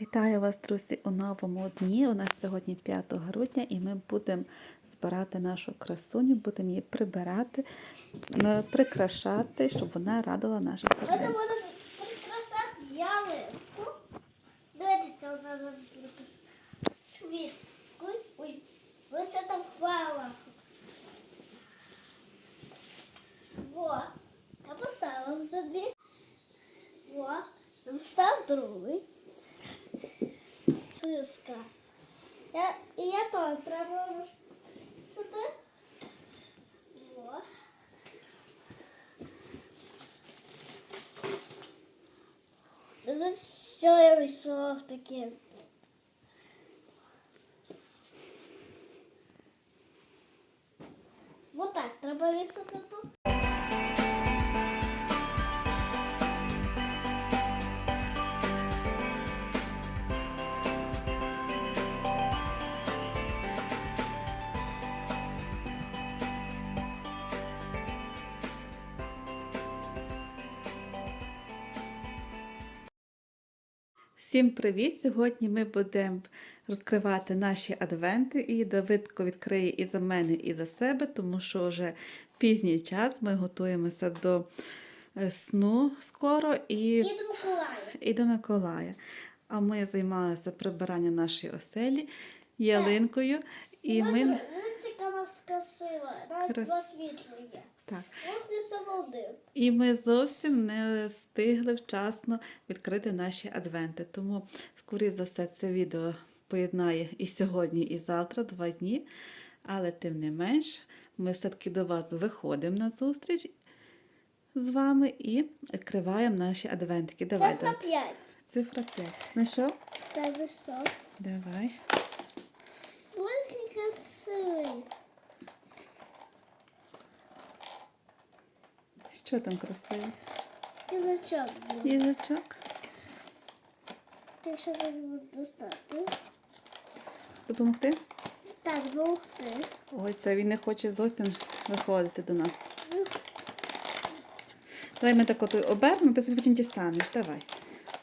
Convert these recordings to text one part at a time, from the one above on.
Вітаю вас, друзі, у новому дні. У нас сьогодні 5 грудня, і ми будемо збирати нашу красуню, будемо її прибирати, прикрашати, щоб вона радувала наше серце. Це буде прикрашати ялинку. Дивіться, вона нас світку. Я, і я то треба нас- сюди. Во. Дивись, що я знайшов таке. Вот так треба висити тут. Всім привіт! Сьогодні ми будемо розкривати наші адвенти. І Давидко відкриє і за мене, і за себе, тому що вже пізній час ми готуємося до е, сну скоро і, І до Миколая. і до Миколая. А ми займалися прибиранням нашої оселі, ялинкою. І ми... Яка у нас красива. Навіть Крас- два світла є. Так. Можна один. І ми зовсім не встигли вчасно відкрити наші адвенти. Тому, скоріше за все, це відео поєднає і сьогодні, і завтра, два дні. Але тим не менш, ми все-таки до вас виходимо на зустріч з вами і відкриваємо наші адвентики. Давай, Дат. п'ять. Цифра 5. Знайшов? Та висок. Давай. Ось красивий. Що там красиве? Язичок. Їжачок. Ти що не буду достати? Допомогти? Так, допомогти. Ой, це він не хоче зовсім виходити до нас. Давай ми так от обернемо, ти потім дістанеш. Давай.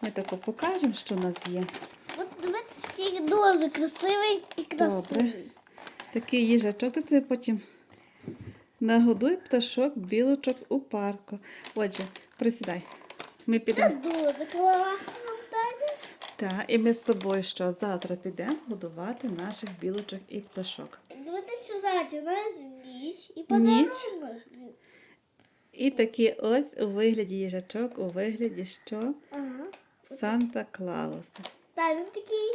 Ми тако покажемо, що в нас є. От дивіться, який дуже красивий і красивий. Добре. Такий їжачок, ти потім нагодуй пташок, білочок у парку. Отже, присідай. Ми Це підемо. дуже класне завдання. Так, і ми з тобою що завтра підемо годувати наших білочок і пташок. Дивіться, що знаєш, ніч і подарунок. І такі ось у вигляді їжачок, у вигляді що? Ага. Санта Клауса. Так, він такий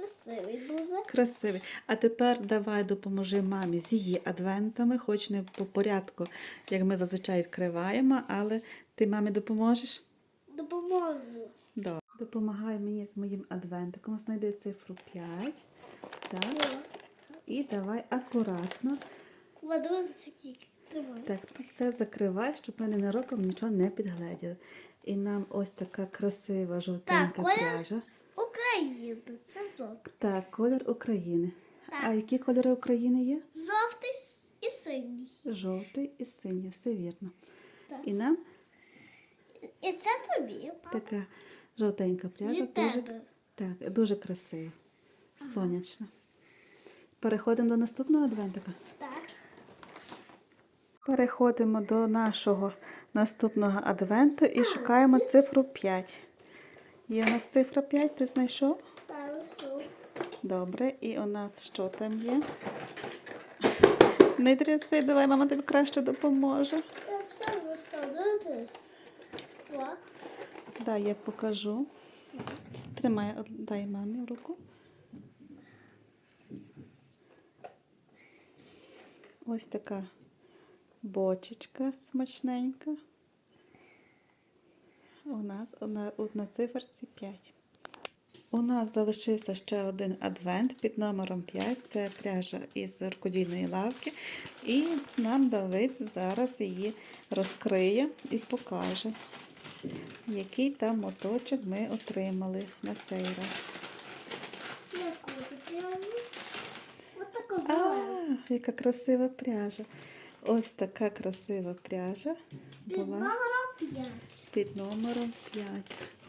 красивий дуже. Красивий. А тепер давай допоможи мамі з її адвентами, хоч не по порядку, як ми зазвичай відкриваємо, але ти мамі допоможеш? Допоможу. Добре. Допомагай мені з моїм адвентиком. Знайди цифру 5. Так. О, І давай акуратно. Так, тут все закривай, щоб ми ненароком нічого не підгледіли. І нам ось така красива жовтенька колір пряжа. з України. Це жовтий. Так, колір України. Так. А які кольори України є? Жовтий і синій. Жовтий і синій, все вірно. Так. І нам І це тобі. папа. така жовтенька пряжа, Від дуже, тебе. так, дуже красива, сонячна. Переходимо до наступного адвентика. Так. Переходимо до нашого наступного адвенту і шукаємо цифру 5. Є у нас цифра 5, ти знайшов? Так, несу. Добре, і у нас що там є? Не тряси, давай, мама тобі краще допоможе. Це Дай я покажу. Тримай, дай мамі руку. Ось така бочечка смачненька. У нас одна, на циферці 5. У нас залишився ще один адвент під номером 5. Це пряжа із рукодільної лавки. І нам Давид зараз її розкриє і покаже, який там моточок ми отримали на цей раз. А, яка красива пряжа. Ось така красива пряжа була. П'ять. Під номером 5.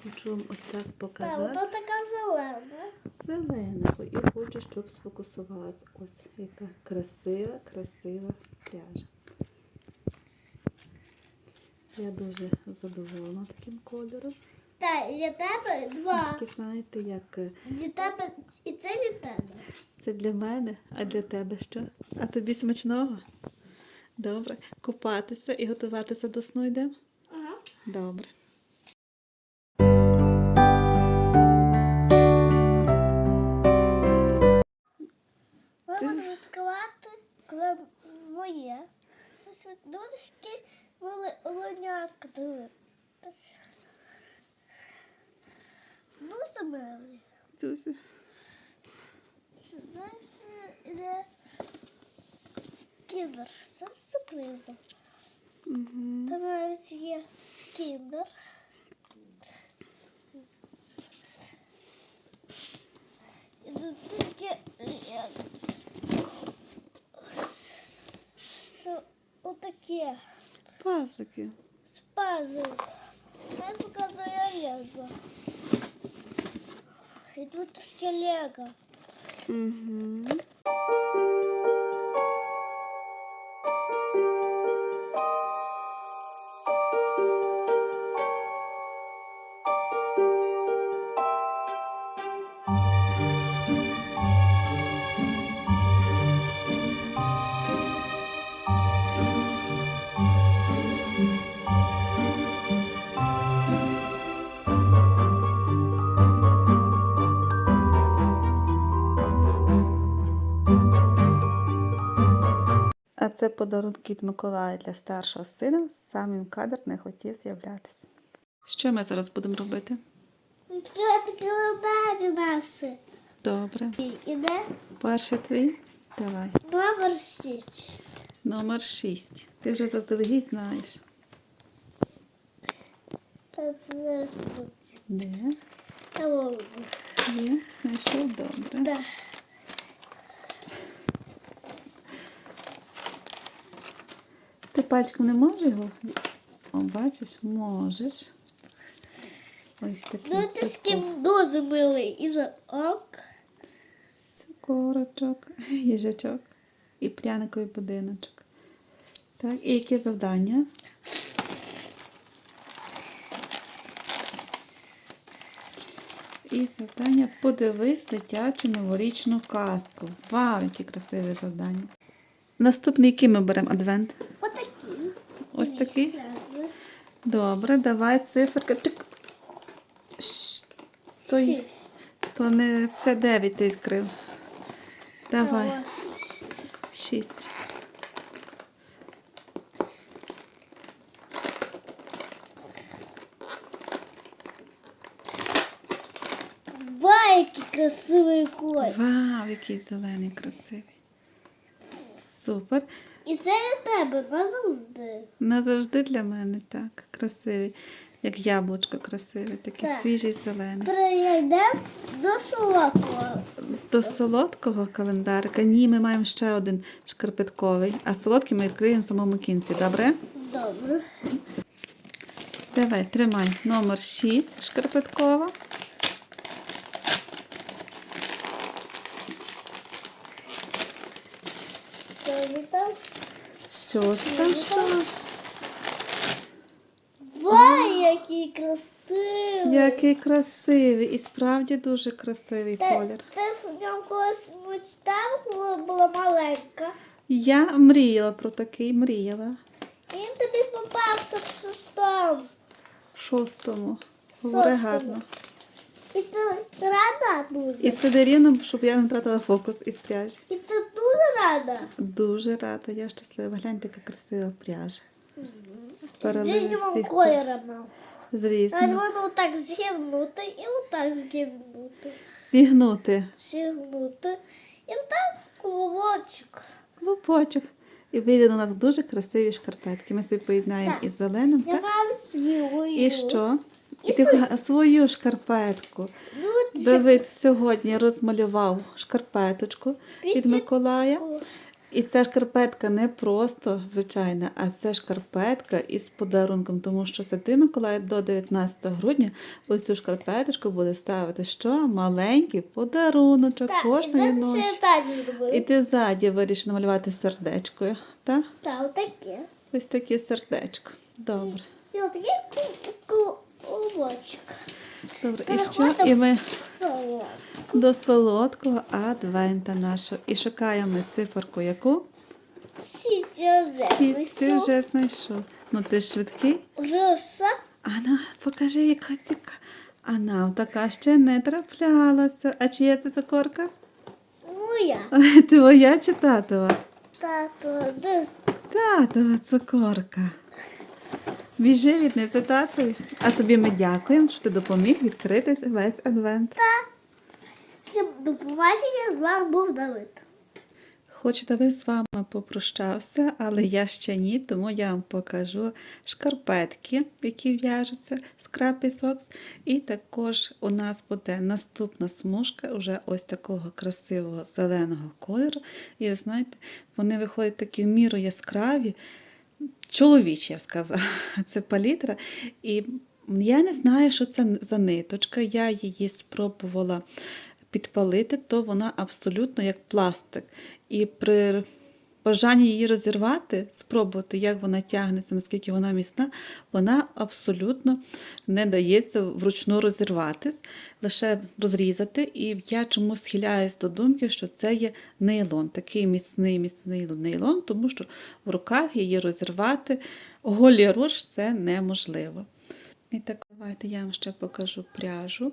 Хочу вам ось так Так, показати. вона така зелена. Зеленого. І хочу, щоб сфокусувалася. Ось яка красива, красива пряжа. Я дуже задоволена таким кольором. Так, для тебе два. Такі, знаєте, як е, Для тебе і це від тебе. це для мене, а для тебе що? А тобі смачного? Добре. Купатися і готуватися до сну йдемо? Добре. Можна відкривати, моє. Щось від дочки оленятка дивитися. Дуже милі. Зуся. Це знаєш, іде кіндер. Це сюрпризом. Угу. Там навіть є кіндер. І тут таке як. Це отаке. Пазики. Пазл. Я показую Лего. І тут таке Лего. Угу. Це подарунки від Миколая для старшого сина. Сам він кадр не хотів з'являтися. Що ми зараз будемо робити? Відкривати наші. Добре. Іде Перший твій. Давай. номер 6. Номер 6. Ти вже заздалегідь знаєш. Та це зараз тут. Де? Та вон. Є. Знайшов добре. Да. Пальчиком не можеш його? О, бачиш, можеш. Ось такий Ну ти з ким дуже милий. І за ок. цукорочок, їжачок і пряниковий будиночок. Так, і яке завдання? І завдання подивись дитячу новорічну казку. Вау, яке красиве завдання. Наступний який ми беремо адвент? Такий. Добре, давай циферка. Чик. То, Шість. то не це 9 ти відкрив. Давай. Шість. Шість. Який красивий колір. Вау, який зелений, красивий. Супер. І це від тебе назавжди. Назавжди для мене так. Красивий. Як яблучко красиве, такий Так. свіжий зелений. Перейдемо до солодкого. До солодкого календарика. Ні, ми маємо ще один шкарпетковий, а солодкий ми відкриємо в самому кінці, добре? Добре. Давай, тримай. Номер 6 шкарпеткова. Що ви там? Ж там? Який красивий. Який красивий і справді дуже красивий Та- колір. Ти в ньому колись мечтав, коли була маленька. Я мріяла про такий, мріяла. Він тобі попався в. Шостому. Говори Шостому. гарно. І ти рада дуже. І сиди рівно, щоб я не втратила фокус із пряжі. І ти дуже рада. Дуже рада, я щаслива. Гляньте, яка красива пряжа. З різними кольорами. З Навіть різними. можна отак згибнути і отак згибнути. Зігнути Зігнути. І там клубочок. клубочок. І вийде у нас дуже красиві шкарпетки. Ми собі поєднаємо із зеленим. Я Так? маю свою. І що? І ти свою. свою шкарпетку. Ну, Давид сьогодні розмалював шкарпеточку Від- Миколая. І ця шкарпетка не просто звичайна, а це шкарпетка із подарунком, тому що Святий Миколай до 19 грудня ось цю шкарпеточку буде ставити що? Маленький подаруночок кожної ночі. таті зробив. І ти ззаді вирішив намалювати сердечкою, так? Так, отаке. Ось таке сердечко. Добре. І отакий колобочок. Добре. І що? І ми. До солодкого адвента нашого. І шукаємо циферку яку? Шість. Ти вже знайшов. Ну ти ж швидкий. Роса. Ана, покажи, яка ціка. А нам така ще не траплялася. А чия це цукорка? Моя. Твоя чи татова? Тато, десь. Татова цукорка. Біжи від неї, це татові. А тобі ми дякуємо, що ти допоміг відкрити весь адвент. Всім до побачення, з вами був Давид. Хочу, аби з вами попрощався, але я ще ні, тому я вам покажу шкарпетки, які в'яжуться з крапі сокс. І також у нас буде наступна смужка вже ось такого красивого зеленого кольору. І ви знаєте, вони виходять такі в міру яскраві, чоловічі, я б сказала. Це палітра. І я не знаю, що це за ниточка. Я її спробувала підпалити, то вона абсолютно як пластик. І при бажанні її розірвати, спробувати, як вона тягнеться, наскільки вона міцна, вона абсолютно не дається вручну розірватись, лише розрізати. І я чомусь схиляюсь до думки, що це є нейлон, такий міцний, міцний нейлон, тому що в руках її розірвати голі руш це неможливо. І так, давайте я вам ще покажу пряжу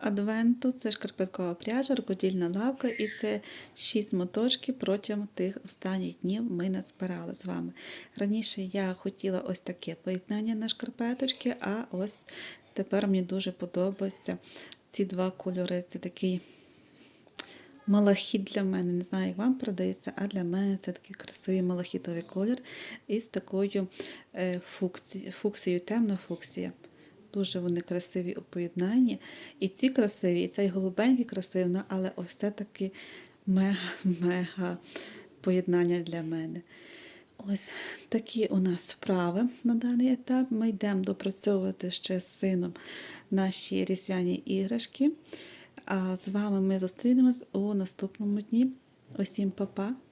адвенту. Це шкарпеткова пряжа, рукодільна лавка, і це 6 моточків протягом тих останніх днів ми назбирали з вами. Раніше я хотіла ось таке поєднання на шкарпеточки, а ось тепер мені дуже подобаються ці два кольори. Це такий малахіт для мене. Не знаю, як вам передається, а для мене це такий красивий малахітовий колір із такою е, фуксі- фуксією, темна фуксія. Дуже вони красиві у поєднанні. І ці красиві, і цей голубенький красивий, ну, але ось це таки мега-мега поєднання для мене. Ось такі у нас справи на даний етап. Ми йдемо допрацьовувати ще з сином наші різдвяні іграшки. А з вами ми зустрінемось у наступному дні. Усім па-па!